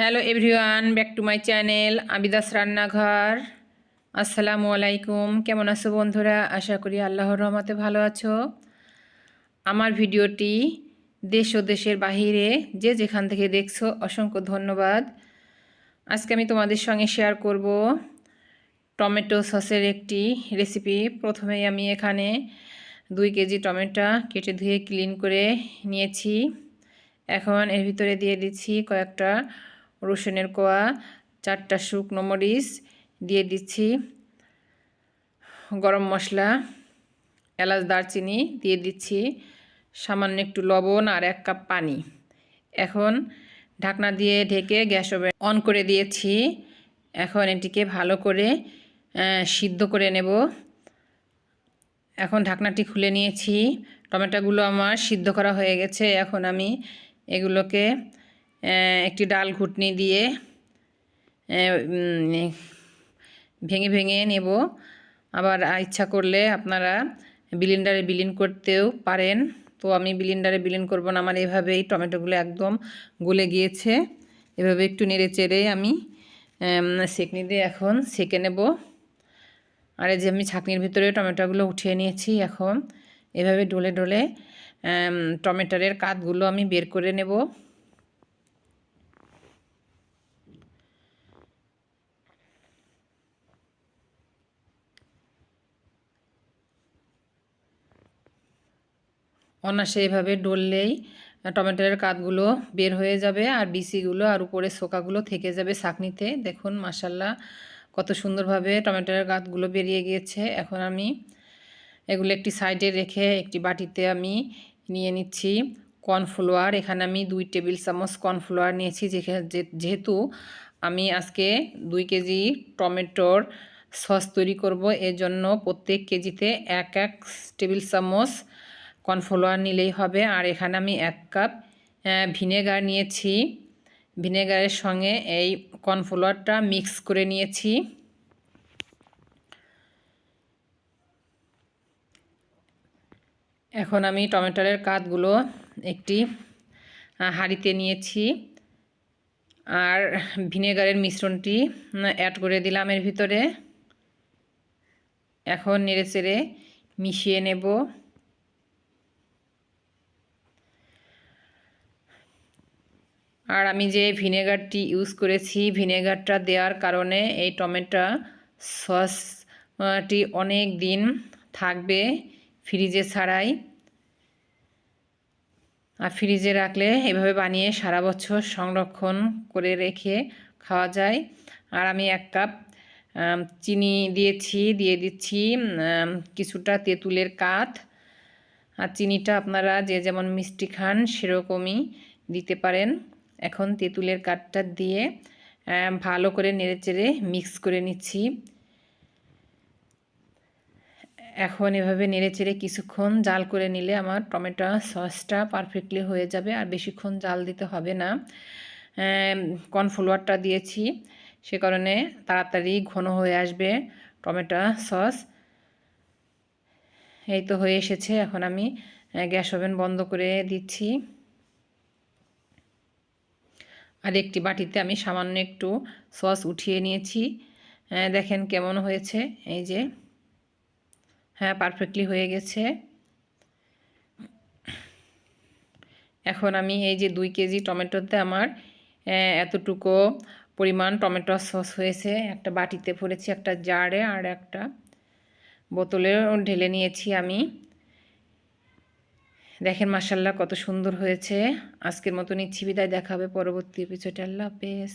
Hello everyone, back to my channel আবিদাস রান্নাঘর। আসসালামু আলাইকুম। কেমন আছো বন্ধুরা? আশা করি আল্লাহর রহমতে ভালো আছো। আমার ভিডিওটি দেশ ও দেশের বাহিরে যে যেখান থেকে দেখছ অসংখ্য ধন্যবাদ। আজকে আমি তোমাদের সঙ্গে শেয়ার করব টমেটো সসের একটি রেসিপি প্রথমেই আমি এখানে দুই কেজি টমেটো কেটে ধুয়ে ক্লিন করে নিয়েছি। এখন এর ভিতরে দিয়ে দিচ্ছি কয়েকটা রসুনের কোয়া, চারটা শুকনো মরিচ দিয়ে দিচ্ছি। গরম মশলা, এলাচ, দারচিনি দিয়ে দিচ্ছি। সামান্য একটু লবণ আর এক কাপ পানি। এখন ঢাকনা দিয়ে ঢেকে গ্যাস ওভেন অন করে দিয়েছি। এখন এটিকে ভালো করে সিদ্ধ করে নেব। এখন ঢাকনাটি খুলে নিয়েছি। টমেটোগুলো আমার সিদ্ধ করা হয়ে গেছে। এখন আমি এগুলোকে একটি ডাল ঘুটনি দিয়ে ভেঙে ভেঙে নেব। আবার ইচ্ছা করলে আপনারা বিলিন্ডারে বিলিন করতেও পারেন। তো আমি বিলিন্ডারে বিলিন করব না, আমার এভাবেই টমেটোগুলো একদম গলে গিয়েছে। এভাবে একটু নেড়ে চেড়ে আমি সেকনি দিয়ে এখন সেকে নেব। আর এই যে আমি ছাকনির ভিতরে টমেটোগুলো উঠিয়ে নিয়েছি এখন, এভাবে ডলে ডলে টমেটোরের কাতগুলো আমি বের করে নেব। অনাসে এভাবে ডললেই টমেটোর কাতগুলো বের হয়ে যাবে আর বিসিগুলো আর উপরে শোকাগুলো থেকে যাবে শাকনিতে। দেখুন মাসাল্লাহ কত সুন্দরভাবে টমেটোর গাতগুলো বেরিয়ে গিয়েছে। এখন আমি এগুলো একটি সাইডে রেখে একটি বাটিতে আমি নিয়ে নিচ্ছি কর্নফ্লাওয়ার। এখানে আমি দুই টেবিল চামচ কর্নফ্লাওয়ার নিয়েছি যেহেতু আমি আজকে দুই কেজি টমেটোর সস তৈরি করব এর জন্য প্রত্যেক কেজিতে এক এক টেবিল চামচ কর্নফ্লাওয়ার নিলেই হবে। আর এখানে আমি এক কাপ ভিনেগার নিয়েছি। ভিনেগারের সঙ্গে এই কর্নফ্লাওয়ারটা মিক্স করে নিয়েছি। এখন আমি টমেটোরের কাতগুলো একটি হাঁড়িতে নিয়েছি। আর ভিনেগারের মিশ্রণটি অ্যাড করে দিলাম এর ভিতরে। এখন নেড়ে চেড়ে মিশিয়ে নেব। আর আমি যে ভিনেগারটি ইউজ করেছি, ভিনেগারটা দেওয়ার কারণে এই টমেটো সসটি অনেক দিন থাকবে ফ্রিজে ছাড়াই। আর ফ্রিজে রাখলে এভাবে বানিয়ে সারা বছর সংরক্ষণ করে রেখে খাওয়া যায়। আর আমি এক কাপ চিনি দিয়েছি, দিয়ে দিচ্ছি কিছুটা তেঁতুলের কাঠ। আর চিনিটা আপনারা যে যেমন মিষ্টি খান সেরকমই দিতে পারেন। এখন তেঁতুলের কাঠটা দিয়ে ভালো করে নেড়েচেড়ে মিক্স করে নিচ্ছি। এখন এভাবে নেড়েচেড়ে কিছুক্ষণ জাল করে নিলে আমার টমেটো সসটা পারফেক্টলি হয়ে যাবে আর বেশিক্ষণ জাল দিতে হবে না। কর্নফ্লাওয়ারটা দিয়েছি, সে কারণে তাড়াতাড়ি ঘন হয়ে আসবে টমেটো সস। এই তো হয়ে এসেছে, এখন আমি গ্যাস ওভেন বন্ধ করে দিচ্ছি। আর একটি বাটিতে আমি সামান্য একটু সস উঠিয়ে নিয়েছি। দেখেন কেমন হয়েছে। এই যে হ্যাঁ পারফেক্টলি হয়ে গেছে। এখন আমি এই যে দুই কেজি টমেটোতে আমার এতটুকু পরিমাণ টমেটো সস হয়েছে। একটা বাটিতে ভরেছি, একটা জারে আর একটা বোতলে ঢেলে নিয়েছি আমি। দেখেন মাসাল্লাহ কত সুন্দর হয়েছে। আজকের মতো নিচ্ছি বিদায় দেখাবে পরবর্তী এপিসোডে আল্লাহ হাফেজ।